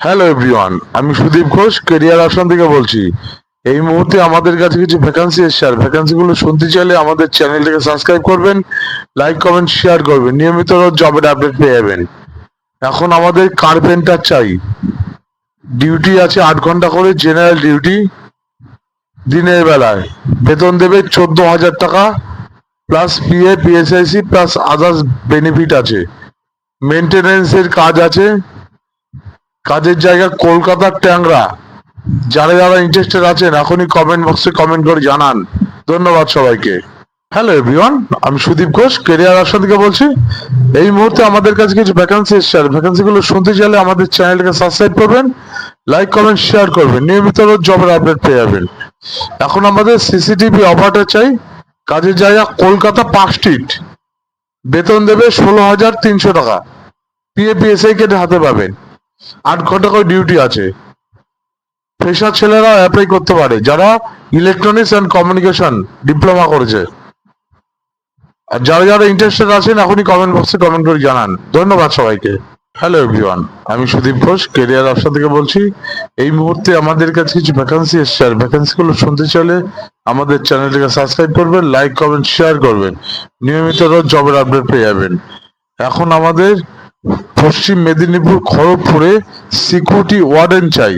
Hello everyone আমি Sudip Ghosh career option থেকে বলছি। এই মুহূর্তে আমাদের কাছে কিছু ভ্যাকান্সি এসছে, আর ভ্যাকান্সি গুলো শুনতে চাইলে আমাদের চ্যানেলটাকে সাবস্ক্রাইব করবেন লাইক কমেন্ট শেয়ার করবেন। নিয়মিত জবের আপডেট পেয়ে যাবেন। এখন আমাদের কার্পেন্টার চাই। ডিউটি আছে আট ঘণ্টা করে জেনারেল ডিউটি দিনের বেলায়। বেতন দেবে চোদ্দ হাজার টাকা plus PA PSIC plus others benefit আছে। মেনটেনেন্সের কাজ আছে। কাজের জায়গা কলকাতার ট্যাংরা। যারা যারা ইন্টারেস্টেড আছেন, এখনই কমেন্ট বক্সে কমেন্ট করে জানান। ধন্যবাদ সবাইকে। হ্যালো এভরিওয়ান আমি সুদীপ ঘোষ কেরিয়ার অপশন থেকে বলছি। এই মুহূর্তে আমাদের কাছে কিছু ভ্যাকান্সি এসছে, আর ভ্যাকান্সি গুলো শুনতে চাইলে আমাদের চ্যানেলটাকে সাবস্ক্রাইব করবেন লাইক কমেন্ট শেয়ার করবেন। নিয়মিত রোজ জবের আপডেট পেয়ে যাবেন। এখন আমাদের সিসিটিভি অপারেটর চাই। কাজের জায়গা কলকাতা পার্ক স্ট্রিট বেতন দেবে ষোলো হাজার তিনশো টাকা। পিএপিএসআই কেটে হাতে পাবেন। আট ঘণ্টা করে ডিউটি আছে। ফ্রেশার ছেলেরা অ্যাপ্লাই করতে পারে, যারা ইলেকট্রনিক্স অ্যান্ড কমিউনিকেশন ডিপ্লোমা করেছে। আর যারা যারা ইন্টারেস্টেড আছেন, এখনই কমেন্ট বক্সে কমেন্ট করে জানান। ধন্যবাদ সবাইকে। হ্যালো এভরিওয়ান আমি সুদীপ ঘোষ কেরিয়ার অপশন থেকে বলছি। এই মুহূর্তে আমাদের কাছে কিছু ভ্যাকান্সি এসছে, আর ভ্যাকান্সি গুলো শুনতে চাইলে আমাদের চ্যানেলটিকে সাবস্ক্রাইব করবেন লাইক কমেন্ট শেয়ার করবেন। নিয়মিত রোজ জবের আপডেট পেয়ে যাবেন। এখন আমাদের পশ্চিম মেদিনীপুর, খড়গপুরে সিকিউরিটি ওয়ার্ডেন চাই।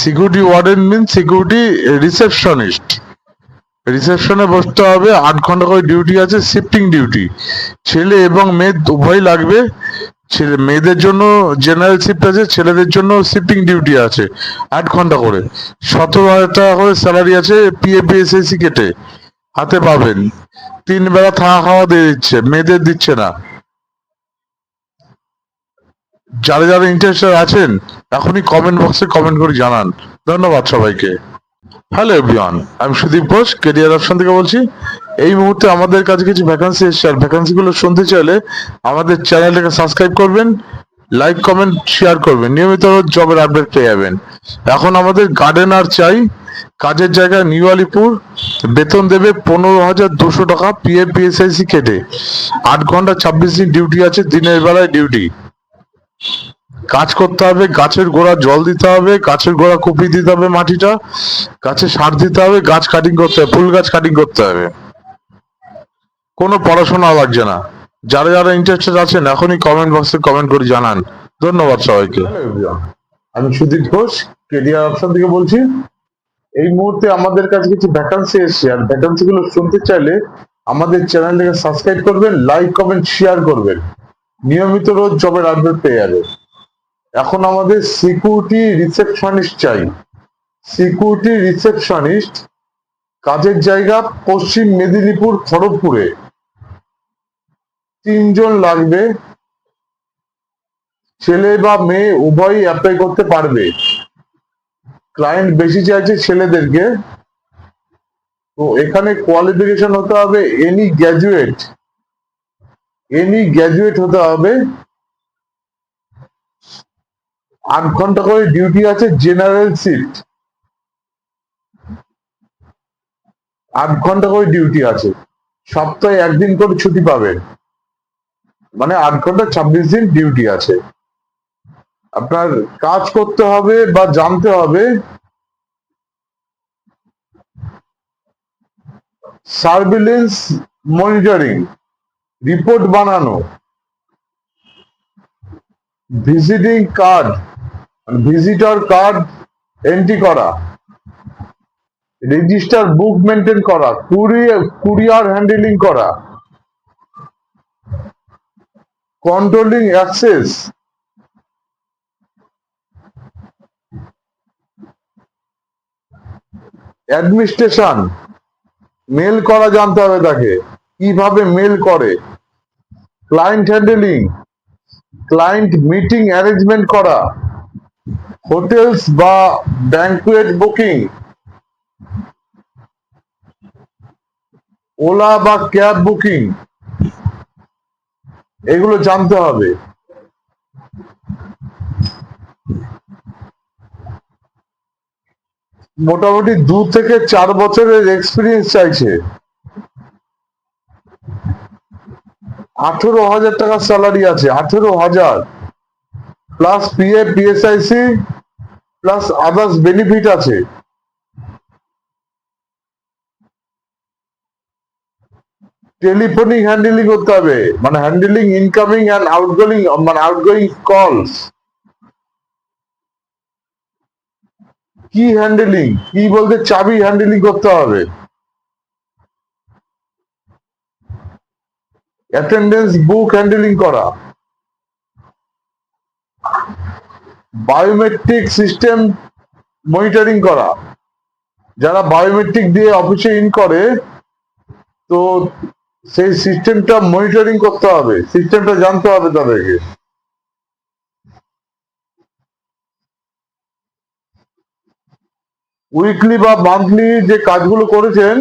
Security warden mean security receptionist রিসেপশনে বসতে হবে, আট ঘণ্টা করে ডিউটি আছে শিফটিং ডিউটি ছেলে এবং মেয়ে উভয় লাগবে। ছেলে, মেয়েদের জন্য জেনারেল শিফট আছে, ছেলেদের জন্য শিফটিং ডিউটি আছে, আট ঘণ্টা করে। সতেরো হাজার টাকা করে স্যালারি আছে পিএপিএসএসি কেটে হাতে পাবেন। তিন বেলা থাকা খাওয়া দিয়ে দিচ্ছে, মেয়েদের দিচ্ছে না। যারা যারা ইন্টারেস্টেড আছেন, এখনই কমেন্ট বক্সে কমেন্ট করে জানান। ধন্যবাদ সবাইকে। হ্যালো এভরিওয়ান আমি সুদীপ ঘোষ কেরিয়ার অপশন থেকে বলছি। এই মুহূর্তে আমাদের কাছে কিছু ভ্যাকান্সি এসছে, আর ভ্যাকান্সি গুলো শুনতে চাইলে আমাদের চ্যানেলটাকে সাবস্ক্রাইব করবেন লাইক কমেন্ট শেয়ার করবেন। নিয়মিত জবের আপডেট পেয়ে যাবেন। এখন আমাদের গার্ডেনার চাই। কাজের জায়গা নিউ আলিপুর, বেতন দেবে পনেরো হাজার দুশো টাকা পিএফ পিএসআইসি কেটে আট ঘণ্টা ছাব্বিশ দিন ডিউটি আছে, দিনের বেলায় ডিউটি কাজ করতে হবে, গাছের গোড়া জল দিতে হবে, গাছের গোড়া কুপি দিতে হবে মাটিটা, গাছে সার দিতে হবে, গাছ কাটিং করতে হবে, ফুল গাছ কাটিং করতে হবে। কোনো পড়াশোনা লাগছে না। যারা যারা ইন্টারেস্টেড আছেন, এখনই কমেন্ট বক্সে কমেন্ট করে জানান। ধন্যবাদ সবাইকে। আমি সুদীপ ঘোষ কেরিয়ার অপশন থেকে বলছি। এই মুহূর্তে আমাদের কাছে কিছু ভ্যাকান্সি এসছে, আর ভ্যাকান্সি গুলো শুনতে চাইলে আমাদের চ্যানেলটাকে সাবস্ক্রাইব করবেন লাইক কমেন্ট শেয়ার করবেন। নিয়মিত রোজ জবের আপডেট পেয়ে যাবে। এখন আমাদের সিকিউরিটি রিসেপশনিস্ট চাই। সিকিউরিটি রিসেপশনিস্ট কাজের জায়গা পশ্চিম মেদিনীপুর, খড়গপুরে। তিনজন লাগবে। ছেলে বা মেয়ে উভয়ই অ্যাপ্লাই করতে পারবে। ক্লায়েন্ট বেশি চাইছে ছেলেদেরকে। তো এখানে কোয়ালিফিকেশন হতে হবে এনি গ্র্যাজুয়েট এনি গ্র্যাজুয়েট হতে হবে, আট ঘণ্টা করে ডিউটি আছে জেনারেল শিফট আট ঘণ্টা করে ডিউটি আছে। সপ্তাহে একদিন করে ছুটি পাবেন। মানে আট ঘণ্টা, ছাব্বিশ দিন ডিউটি আছে। আপনার কাজ করতে হবে বা জানতে হবে সার্ভিলেন্স মনিটরিং রিপোর্ট বানানো। Visiting card, visitor card entry করা। রেজিস্টার বুক মেনটেন করা কুরিয়ার হ্যান্ডেলিং করা। Controlling access. অ্যাডমিনিস্ট্রেশন। মেল করা জানতে হবে তাকে। কীভাবে মেল করে? Client handling client meeting arrangement করা হোটেলস বা ব্যাংকুয়েট বুকিং ওলা বা ক্যাব বুকিং এগুলো জানতে হবে। মোটামুটি দু থেকে চার বছরের এক্সপিরিয়েন্স চাইছে। আঠেরো হাজার টাকা স্যালারি আছে, আঠেরো হাজার। Plus PF PSIC plus others benefit আছে। টেলিফোনিক হ্যান্ডেলিং করতে হবে মানে হ্যান্ডেলিং ইনকামিং অ্যান্ড আউটগোয়িং মানে আউটগোয়িং কলস কি হ্যান্ডেলিং কি বলতে চাবি হ্যান্ডেলিং করতে হবে। অ্যাটেন্ডেন্স বুক হ্যান্ডেলিং করা। বায়োমেট্রিক সিস্টেম মনিটরিং করা। যারা বায়োমেট্রিক দিয়ে অফিসে ইন করে, তো সেই সিস্টেমটা মনিটরিং করতে হবে। সিস্টেমটা জানতে হবে তাদেরকে। উইকলি বা মান্থলি যে কাজগুলো করেছেন,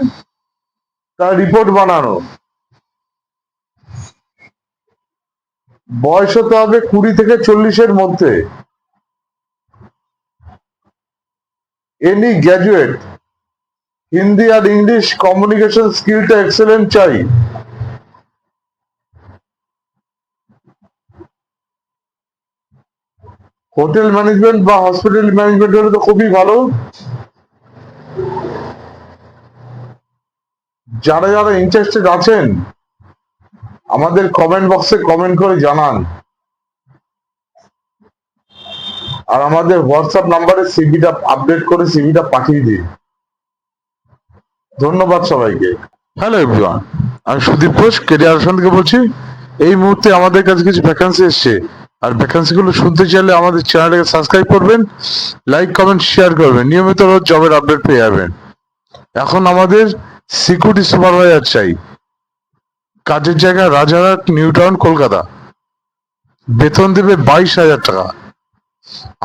তার রিপোর্ট বানানো। বয়স হতে হবে কুড়ি থেকে চল্লিশের মধ্যে। এনি গ্র্যাজুয়েট হিন্দি আর ইংলিশ কমিউনিকেশন স্কিলটা এক্সেলেন্ট চাই। হোটেল ম্যানেজমেন্ট বা হসপিটাল ম্যানেজমেন্ট হলে তো খুবই ভালো। যারা যারা ইন্টারেস্টেড আছেন আমাদের কমেন্ট বক্সে কমেন্ট করে জানান। আর আমাদের হোয়াটসঅ্যাপ নাম্বারে সিভিটা আপডেট করে সিভিটা পাঠিয়ে দিন। ধন্যবাদ সবাইকে। হ্যালো এভরিওয়ান আমি সুদীপ ঘোষ, কেরিয়ার আসন থেকে বলছি। এই মুহূর্তে আমাদের কাছে কিছু ভ্যাকান্সি এসছে। আর ভ্যাকান্সি গুলো শুনতে চাইলে আমাদের চ্যানেলটাকে সাবস্ক্রাইব করবেন লাইক কমেন্ট শেয়ার করবেন। নিয়মিত রোজ জবের আপডেট পেয়ে যাবেন। এখন আমাদের সিকিউরিটি সুপারভাইজার চাই। কাজের জায়গা রাজারহাট, নিউ টাউন, কলকাতা। বেতন দেবে বাইশ হাজার টাকা।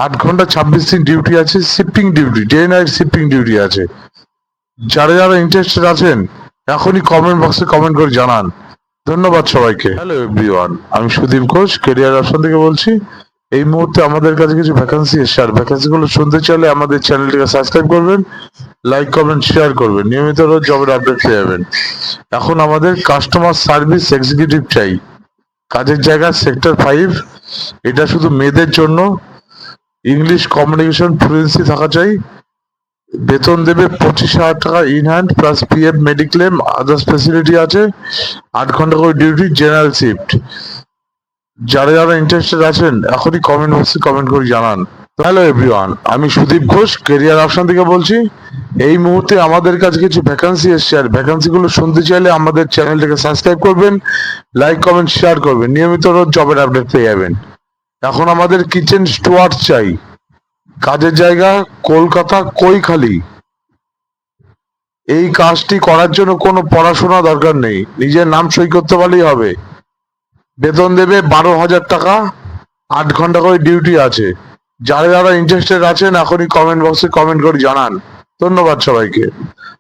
আট ঘণ্টা ছাব্বিশ দিন ডিউটি আছে, shifting duty, day night shifting duty আছে। যারা যারা ইন্টারেস্টেড আছেন, এখনই কমেন্ট বক্সে কমেন্ট করে জানান। ধন্যবাদ সবাইকে। হ্যালো এভরিওয়ান আমি সুদীপ ঘোষ কেরিয়ার অপশন থেকে বলছি। এই মুহূর্তে আমাদের কাছে কিছু ভ্যাকান্সি এসছে আর ভ্যাকান্সি গুলো শুনতে চাইলে আমাদের চ্যানেলটিকে সাবস্ক্রাইব করবেন। লাইক কমেন্ট শেয়ার করবেন। নিয়মিত রোজ জবের আপডেট পেয়ে যাবেন। এখন আমাদের কাস্টমার সার্ভিস এক্সিকিউটিভ চাই। কাজের জায়গা সেক্টর ফাইভ এটা শুধু মেয়েদের জন্য। ইংলিশ কমিউনিকেশন ফ্লুয়েন্সি থাকা চাই। বেতন দেবে পঁচিশ হাজার টাকা in hand plus PF mediclaim others facility আছে। আট ঘণ্টা করে ডিউটি জেনারেল শিফট যারা যারা ইন্টারেস্টেড আছেন, এখনই কমেন্ট বক্সে কমেন্ট করে জানান। হ্যালো এভরিওয়ান আমি সুদীপ ঘোষ কেরিয়ার অপশন থেকে বলছি। এই মুহূর্তে আমাদের কাছে কিছু ভ্যাকান্সি এসছে, আর ভ্যাকান্সি গুলো শুনতে চাইলে আমাদের চ্যানেলটাকে সাবস্ক্রাইব করবেন লাইক কমেন্ট শেয়ার করবেন। নিয়মিত রোজ জবের আপডেট পেয়ে যাবেন। এখন আমাদের কিচেন স্টুয়ার্ড চাই। কাজের জায়গা কলকাতা কৈখালি। এই কাজটি করার জন্য কোনো পড়াশোনা দরকার নেই। নিজের নাম সই করতে পারলেই হবে। বেতন দেবে বারো হাজার টাকা। আট ঘণ্টা করে ডিউটি আছে। যারা যারা ইন্টারেস্টেড আছেন, এখনই কমেন্ট বক্সে কমেন্ট করে জানান। ধন্যবাদ সবাইকে।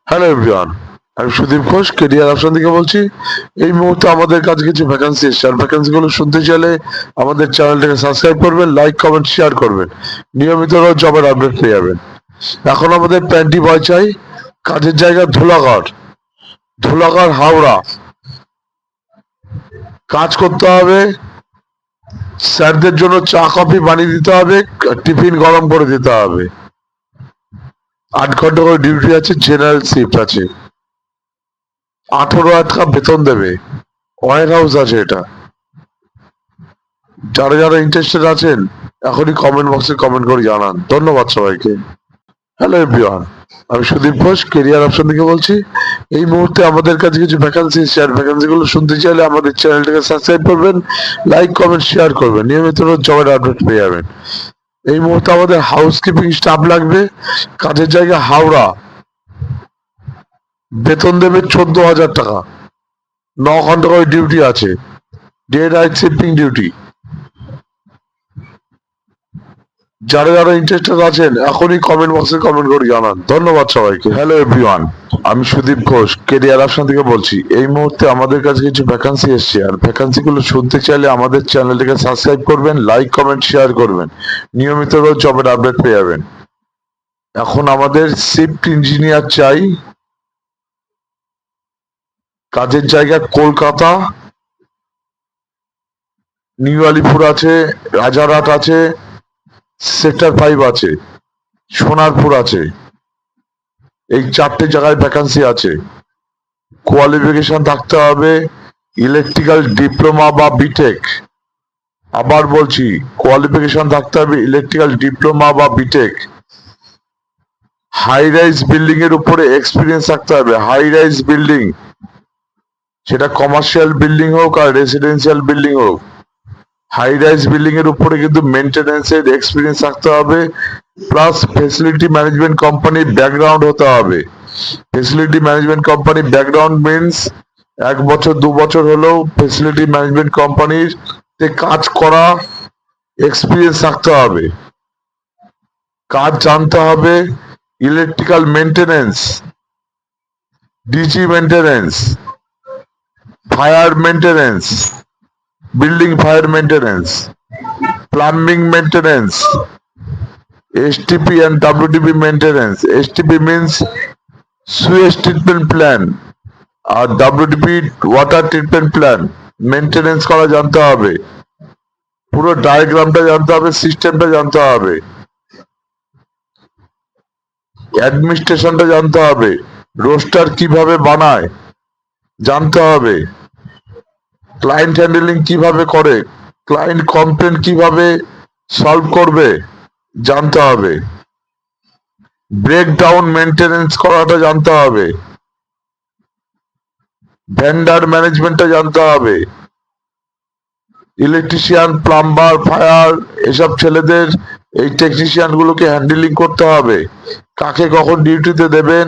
হ্যালো এভরিওয়ান আমি সুদীপ ঘোষ কেরিয়ার অপশন থেকে বলছি। এই মুহূর্তে আমাদের কাছে কিছু ভ্যাকান্সি এসছে। আর ভ্যাকান্সি গুলো শুনতে চাইলে আমাদের চ্যানেলটাকে সাবস্ক্রাইব করবেন লাইক কমেন্ট শেয়ার করবেন। নিয়মিত জবের আপডেট পেয়ে যাবেন। এখন আমাদের প্যান্টি বয় চাই। কাজের জায়গা ধুলাগড় ধুলাগড় হাওড়া। কাজ করতে হবে। স্যারদের জন্য চা, কফি বানিয়ে দিতে হবে, টিফিন গরম করে দিতে হবে। আট ঘণ্টা করে ডিউটি আছে জেনারেল শিফট আছে। আঠারো আটকা টাকা বেতন দেবে। ওয়ার হাউস আছে এটা। যারা যারা ইন্টারেস্টেড আছেন, এখনই কমেন্ট বক্সে কমেন্ট করে জানান। ধন্যবাদ সবাইকে। হ্যালো এভরিওয়ান আমি সুদীপ ঘোষ কেরিয়ার অপশন থেকে বলছি। এই মুহূর্তে আমাদের কাছে কিছু ভ্যাকান্সি শেয়ার ভ্যাকান্সি গুলো শুনতে চাইলে আমাদের চ্যানেলটাকে সাবস্ক্রাইব করবেন লাইক কমেন্ট শেয়ার করবেন। নিয়মিত জবের আপডেট পেয়ে যাবেন। এই মুহূর্তে আমাদের হাউসকিপিং স্টাফ লাগবে। কাজের জায়গা হাওড়া। বেতন দেবে চোদ্দ হাজার টাকা। ন ঘণ্টা করে ডিউটি আছে। ডে নাইট শিফটিং ডিউটি যারা যারা ইন্টারেস্টেড আছেন, এখনই কমেন্ট বক্সে কমেন্ট করে জানান। ধন্যবাদ সবাইকে। হ্যালো এভরিওয়ান আমি সুদীপ ঘোষ কেরিয়ার অপশন থেকে বলছি। এই মুহূর্তে আমাদের কাছে কিছু ভ্যাকান্সি এসছে, আর ভ্যাকান্সি গুলো শুনতে চাইলে আমাদের চ্যানেলটিকে সাবস্ক্রাইব করবেন লাইক কমেন্ট শেয়ার করবেন। নিয়মিত রোজ জবের আপডেট পেয়ে যাবেন। এখন আমাদের শিফট ইঞ্জিনিয়ার চাই। কাজের জায়গা কলকাতা। নিউ আলিপুর আছে, রাজারহাট আছে সেক্টর ফাইভ আছে, সোনারপুর আছে, এই চারটে জায়গায় ভ্যাকান্সি আছে। কোয়ালিফিকেশন থাকতে হবে ইলেকট্রিক্যাল ডিপ্লোমা বা বিটেক আবার বলছি কোয়ালিফিকেশন থাকতে হবে ইলেকট্রিক্যাল ডিপ্লোমা বা বিটেক হাই রাইজ বিল্ডিং এর উপরে এক্সপিরিয়েন্স থাকতে হবে হাই রাইজ বিল্ডিং সেটা কমার্শিয়াল বিল্ডিং হোক আর রেসিডেন্সিয়াল বিল্ডিং হোক। হাই রাইজ বিল্ডিং এর উপরে কিন্তু মেনটেন্যান্স এর এক্সপিরিয়েন্স থাকতে হবে প্লাস ফেসিলিটি ম্যানেজমেন্ট কোম্পানির ব্যাকগ্রাউন্ড হতে হবে। ফেসিলিটি ম্যানেজমেন্ট কোম্পানির ব্যাকগ্রাউন্ড মিনস এক বছর, দু বছর হলেও ফেসিলিটি ম্যানেজমেন্ট কোম্পানির কাজ করা এক্সপিরিয়েন্স থাকতে হবে। কাজ জানতে হবে electrical maintenance DG maintenance fire maintenance building fire maintenance plumbing maintenance STP and WTP maintenance. STP means sewage treatment plan আর WTP water treatment plan maintenance করা জানতে হবে। পুরো ডায়াগ্রামটা জানতে হবে সিস্টেমটা জানতে হবে। অ্যাডমিনিস্ট্রেশনটা জানতে হবে। রোস্টার কীভাবে বানায়, জানতে হবে। ক্লায়েন্ট হ্যান্ডেলিং কীভাবে করে? ক্লায়েন্ট কমপ্লেন কীভাবে সলভ করবে? জানতে হবে। ব্রেকডাউন মেনটেনেন্স করাটা জানতে হবে। ভেন্ডার ম্যানেজমেন্টটা জানতে হবে। ইলেকট্রিশিয়ান প্লাম্বার ফায়ার এসব ছেলেদের এই টেকনিশিয়ান গুলোকে হ্যান্ডেলিং করতে হবে। কাকে কখন ডিউটিতে দেবেন?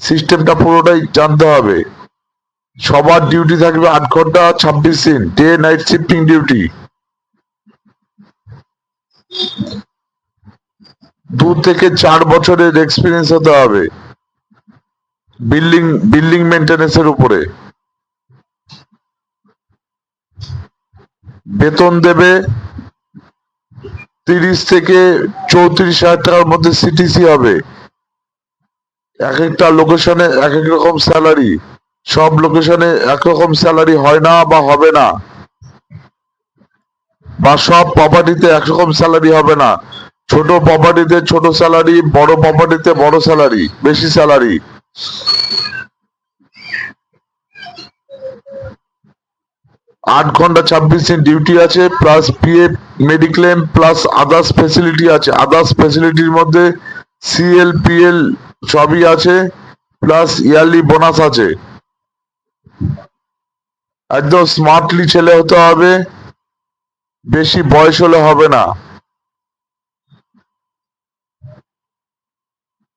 সিস্টেমটা পুরোটাই জানতে হবে। সবার ডিউটি থাকবে আট ঘণ্টা ছাব্বিশ দিন ডে নাইট শিফটিং ডিউটি দু থেকে চার বছরের এক্সপিরিয়েন্স হতে হবে। বিল্ডিং বিল্ডিং মেনটেন্যান্স এর উপরে। বেতন দেবে তিরিশ থেকে চৌত্রিশ হাজার টাকার মধ্যে সিটিসি হবে। এক একটা লোকেশনে এক এক রকম স্যালারি সব লোকেশনে একরকম স্যালারি হয় না বা হবে না। বা সব প্রপার্টিতে একরকম স্যালারি হবে না। ছোট প্রপার্টিতে ছোট স্যালারি বড় প্রপার্টিতে বড় স্যালারি বেশি স্যালারি আট ঘণ্টা ছাব্বিশ দিন ডিউটি আছে plus PF mediclaim plus others facility আছে। আদার্স ফেসিলিটির মধ্যে সিএল পিএল সবই আছে প্লাস ইয়ারলি বোনাস আছে। একদম স্মার্টলি ছেলে হতে হবে, বেশি বয়স হলে হবে না।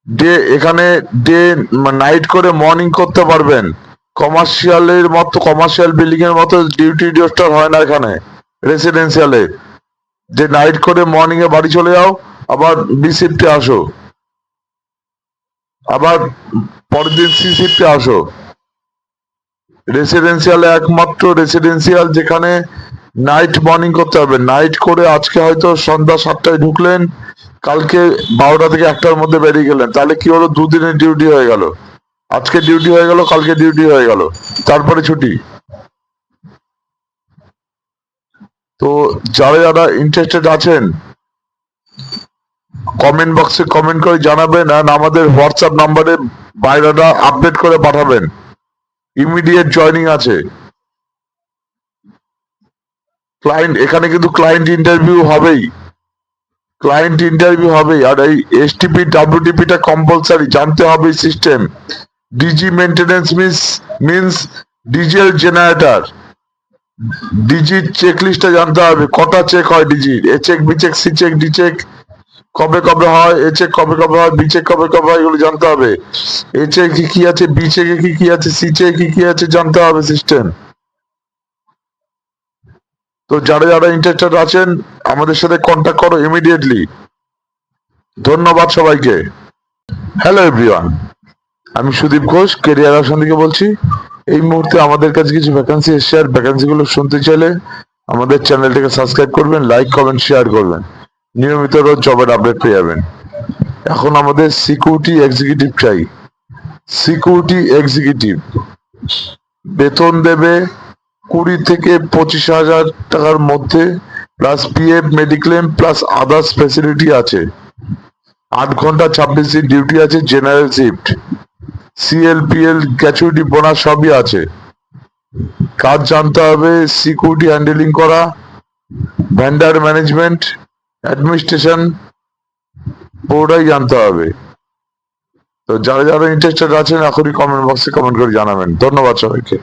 ডে এখানে ডে নাইট করে মর্নিং করতে পারবেন। কমার্শিয়ালের মতো কমার্শিয়াল বিল্ডিং এর মতো ডিউটি ডিউস্টার হয় না এখানে রেসিডেন্সিয়ালে যে নাইট করে মর্নিং এ বাড়ি চলে যাও, আবার বি শিফটে আসো। আবার পরের দিন সি শিফটে আসো। রেসিডেন্সিয়ালে একমাত্র রেসিডেন্সিয়াল যেখানে নাইট মর্নিং করতে হবে। নাইট করে আজকে হয়তো সন্ধ্যা সাতটায় ঢুকলেন, কালকে বারোটা থেকে একটার মধ্যে বেরিয়ে গেলেন। তাহলে কি হলো? দুদিনের ডিউটি হয়ে গেল। আজকে ডিউটি হয়ে গেল, কালকে ডিউটি হয়ে গেল। তারপরে ছুটি। তো যারা যারা ইন্টারেস্টেড আছেন কমেন্ট বক্সে কমেন্ট করে জানাবেন আর আমাদের হোয়াটসঅ্যাপ নাম্বারে বাইরেটা আপডেট করে পাঠাবেন। ইমিডিয়েট জয়নিং আছে। ক্লায়েন্ট এখানে কিন্তু ক্লায়েন্ট ইন্টারভিউ হবেই। ক্লায়েন্ট ইন্টারভিউ হবেই। আর এই এসটিপি ডাব্লিউটিপি টা কম্পালসারি জানতে হবে system DG maintenance means means diesel generator DG check লিস্টটা জানতে হবে। কটা চেক হয় ডিজির A check B check C check D check কবে কবে হয়, এ চেক কবে কবে হয়, বি চেক কবে কবে হয়, এগুলো জানতে হবে। এ চেক কি কি আছে, বি চেকে কি কি আছে, সি চেক কি কি আছে, জানতে হবে সিস্টেম তো যারা যারা ইন্টারেস্টেড আছেন, আমাদের সাথে কন্ট্যাক্ট করো ইমিডিয়েটলি ধন্যবাদ সবাইকে। হ্যালো এভরিওয়ান আমি সুদীপ ঘোষ কেরিয়ার অপশন থেকে বলছি। এই মুহূর্তে আমাদের কাছে কিছু ভ্যাকান্সি এসছে আর ভ্যাকান্সি গুলো শুনতে চাইলে আমাদের চ্যানেলটাকে সাবস্ক্রাইব করবেন লাইক কমেন্ট শেয়ার করবেন। নিয়মিত রোজ জবের আপডেট পেয়ে যাবেন। এখন আমাদের সিকিউরিটি এক্সিকিউটিভ চাই। সিকিউরিটি এক্সিকিউটিভ বেতন দেবে কুড়ি থেকে পঁচিশ হাজার টাকার মধ্যে plus PF mediclaim plus others facility আছে। আট ঘণ্টা ছাব্বিশ দিন ডিউটি আছে general shift CL PL gratuity bonus সবই আছে। কাজ জানতে হবে সিকিউরিটি হ্যান্ডেলিং করা ভ্যান্ডার ম্যানেজমেন্ট অ্যাডমিনিস্ট্রেশন পুরোটাই জানতে হবে। তো যারা যারা ইন্টারেস্টেড আছেন, এখনই কমেন্ট বক্সে কমেন্ট করে জানাবেন। ধন্যবাদ সবাইকে।